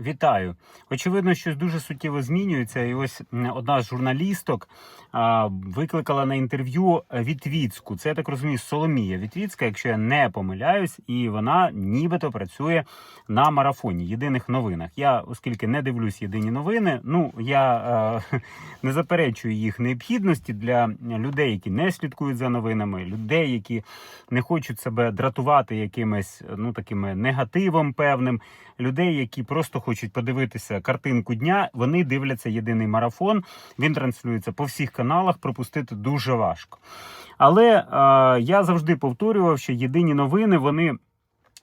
Вітаю. Очевидно, щось дуже суттєво змінюється. І ось одна з журналісток а, викликала на інтерв'ю Вітвіцьку. Це я так розумію, Соломія Вітвіцька, якщо я не помиляюсь, і вона нібито працює на марафоні єдиних новинах. Я, оскільки не дивлюсь єдині новини, ну я е, не заперечую їх необхідності для людей, які не слідкують за новинами, людей, які не хочуть себе дратувати якимось ну такими негативом певним. Людей, які просто хочуть подивитися картинку дня, вони дивляться єдиний марафон. Він транслюється по всіх каналах. Пропустити дуже важко. Але е, я завжди повторював, що єдині новини вони.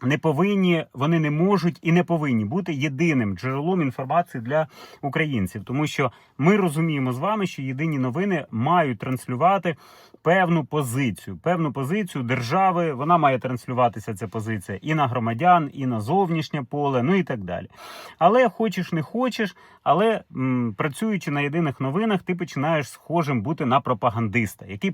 Не повинні, вони не можуть і не повинні бути єдиним джерелом інформації для українців, тому що ми розуміємо з вами, що єдині новини мають транслювати певну позицію, певну позицію держави. Вона має транслюватися ця позиція і на громадян, і на зовнішнє поле, ну і так далі. Але хочеш не хочеш, але м, працюючи на єдиних новинах, ти починаєш схожим бути на пропагандиста, який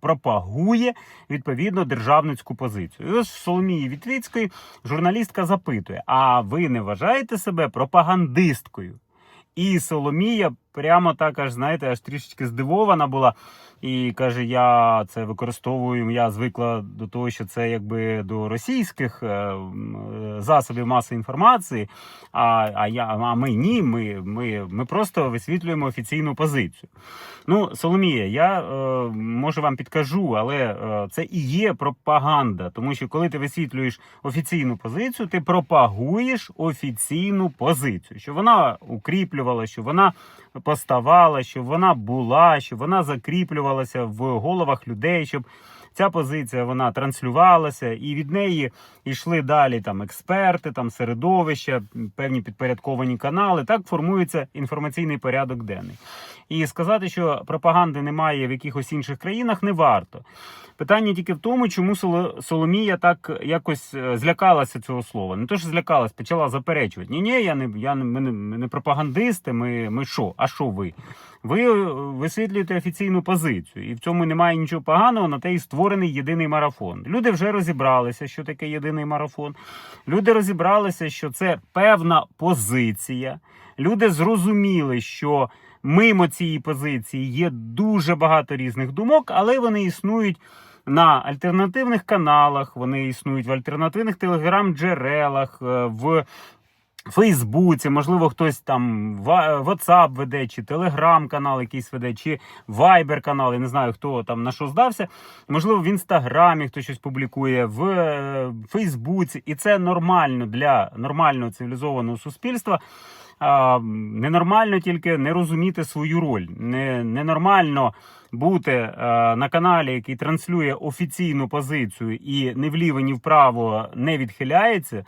пропагує відповідно державницьку позицію. І ось Соломії Вітвіцької журналістка запитує: А ви не вважаєте себе пропагандисткою? І Соломія прямо так аж знаєте, аж трішечки здивована була. І каже: Я це використовую. Я звикла до того, що це якби до російських е, е, засобів масової інформації. А, а я а ми ні. Ми, ми, ми просто висвітлюємо офіційну позицію. Ну, Соломія, я е, може вам підкажу, але е, це і є пропаганда, тому що коли ти висвітлюєш офіційну позицію, ти пропагуєш офіційну позицію, що вона укріплювала, що вона поставала, щоб вона була, щоб вона закріплювалася в головах людей, щоб ця позиція вона транслювалася, і від неї йшли далі там експерти, там середовища, певні підпорядковані канали. Так формується інформаційний порядок денний. І сказати, що пропаганди немає в якихось інших країнах, не варто. Питання тільки в тому, чому Соломія так якось е, злякалася цього слова. Не то, що злякалась, почала заперечувати. Ні, ні, я не я не ми не, ми не пропагандисти. Ми, ми що? А що ви? Ви е, висвітлюєте офіційну позицію, і в цьому немає нічого поганого. На те і створений єдиний марафон. Люди вже розібралися, що таке єдиний марафон. Люди розібралися, що це певна позиція. Люди зрозуміли, що мимо цієї позиції є дуже багато різних думок, але вони існують на альтернативних каналах, вони існують в альтернативних телеграм-джерелах, е, в Фейсбуці, можливо, хтось там WhatsApp веде, чи Telegram канал якийсь веде, чи Viber канал, я не знаю, хто там на що здався. Можливо, в інстаграмі хтось щось публікує, в е, Фейсбуці, і це нормально для нормального цивілізованого суспільства. А, ненормально тільки не розуміти свою роль. Не, ненормально бути е, на каналі, який транслює офіційну позицію і не вліво, ні вправо не відхиляється.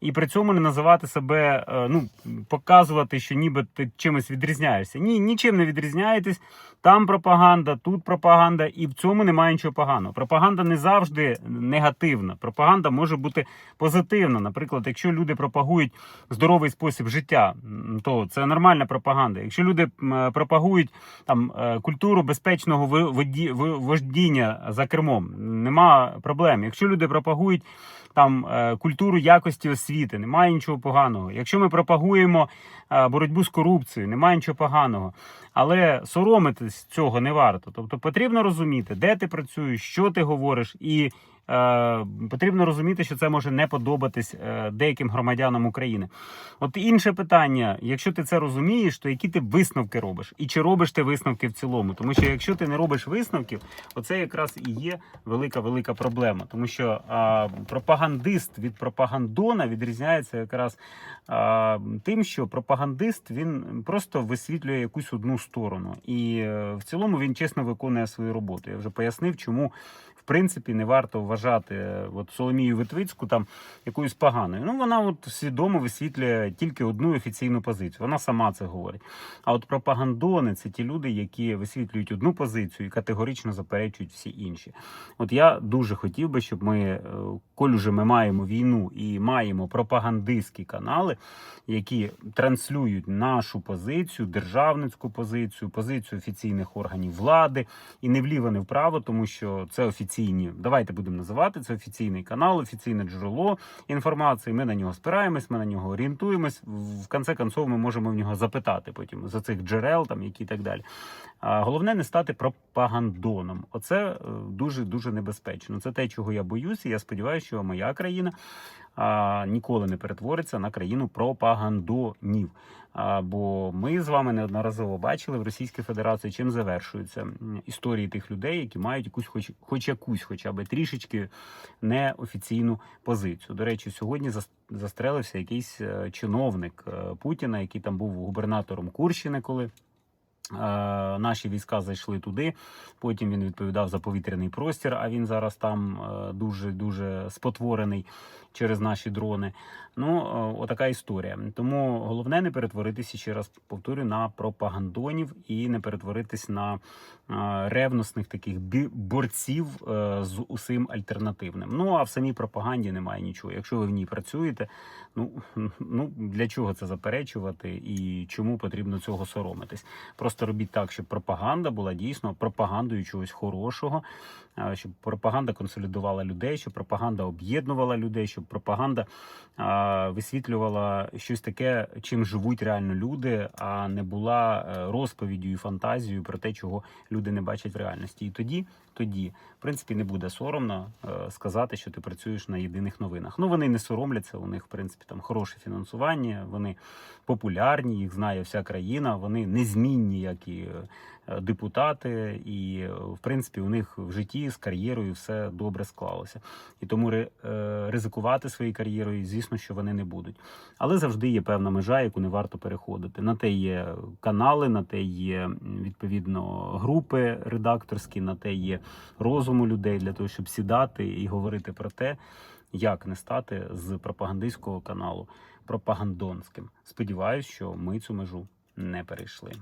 І при цьому не називати себе, е, ну показувати, що ніби ти чимось відрізняєшся. Ні, нічим не відрізняєтесь. Там пропаганда, тут пропаганда, і в цьому немає нічого поганого. Пропаганда не завжди негативна. Пропаганда може бути позитивна. Наприклад, якщо люди пропагують здоровий спосіб життя, то це нормальна пропаганда. Якщо люди е, пропагують там е, культуру безпечного вождіння за кермом, нема проблем. Якщо люди пропагують там культуру якості освіти, немає нічого поганого. Якщо ми пропагуємо е, боротьбу з корупцією, немає нічого поганого. Але соромитись цього не варто. Тобто потрібно розуміти, де ти працюєш, що ти говориш, і потрібно розуміти, що це може не подобатись е, деяким громадянам України. От інше питання: якщо ти це розумієш, то які ти висновки робиш? І чи робиш ти висновки в цілому? Тому що якщо ти не робиш висновків, оце якраз і є велика велика проблема, тому що а, пропагандист від пропагандона відрізняється якраз а, тим, що пропагандист він просто висвітлює якусь одну сторону, і е, в цілому він чесно виконує свою роботу. Я вже пояснив, чому принципі не варто вважати е, от Соломію Витвицьку там якоюсь поганою. Ну вона от свідомо висвітлює тільки одну офіційну позицію. Вона сама це говорить. А от пропагандони це ті люди, які висвітлюють одну позицію і категорично заперечують всі інші. От я дуже хотів би, щоб ми е, коль уже ми маємо війну і маємо пропагандистські канали, які транслюють нашу позицію, державницьку позицію, позицію офіційних органів влади, і не вліво, не вправо, тому що це офіційні. Давайте будемо називати це офіційний канал, офіційне джерело інформації. Ми на нього спираємось, ми на нього орієнтуємось. В конце концов, ми можемо в нього запитати потім за цих джерел, там які і так далі. А головне не стати пропагандоном. Оце дуже дуже небезпечно. Це те, чого я боюся. Я сподіваюся, що моя країна а, ніколи не перетвориться на країну пропагандонів. А, бо ми з вами неодноразово бачили в Російській Федерації, чим завершуються історії тих людей, які мають якусь, хоч, хоч якусь, хоча б трішечки неофіційну позицію. До речі, сьогодні зас- застрелився якийсь е, чиновник е, Путіна, який там був губернатором Курщини, коли. Е, Наші війська зайшли туди. Потім він відповідав за повітряний простір. А він зараз там е, дуже дуже спотворений через наші дрони. Ну, е, отака історія. Тому головне не перетворитися ще раз повторюю на пропагандонів і не перетворитись на е, ревносних таких борців е, з усім альтернативним. Ну а в самій пропаганді немає нічого. Якщо ви в ній працюєте, ну, ну для чого це заперечувати і чому потрібно цього соромитись? Просто робіть так, щоб пропаганда була дійсно пропагандою чогось хорошого, щоб пропаганда консолідувала людей, щоб пропаганда об'єднувала людей, щоб пропаганда е, висвітлювала щось таке, чим живуть реально люди, а не була е, розповіддю і фантазією про те, чого люди не бачать в реальності. І тоді, тоді, в принципі, не буде соромно е, сказати, що ти працюєш на єдиних новинах. Ну вони не соромляться. У них, в принципі, там хороше фінансування, вони популярні, їх знає вся країна. Вони незмінні, як і е, депутати, і е, в принципі у них в житті з кар'єрою все добре склалося. І тому ризикувати своєю кар'єрою, звісно, що вони не будуть. Але завжди є певна межа, яку не варто переходити. На те є канали, на те є відповідно групи редакторські, на те є розуму людей для того, щоб сідати і говорити про те, як не стати з пропагандистського каналу пропагандонським. Сподіваюсь, що ми цю межу не перейшли.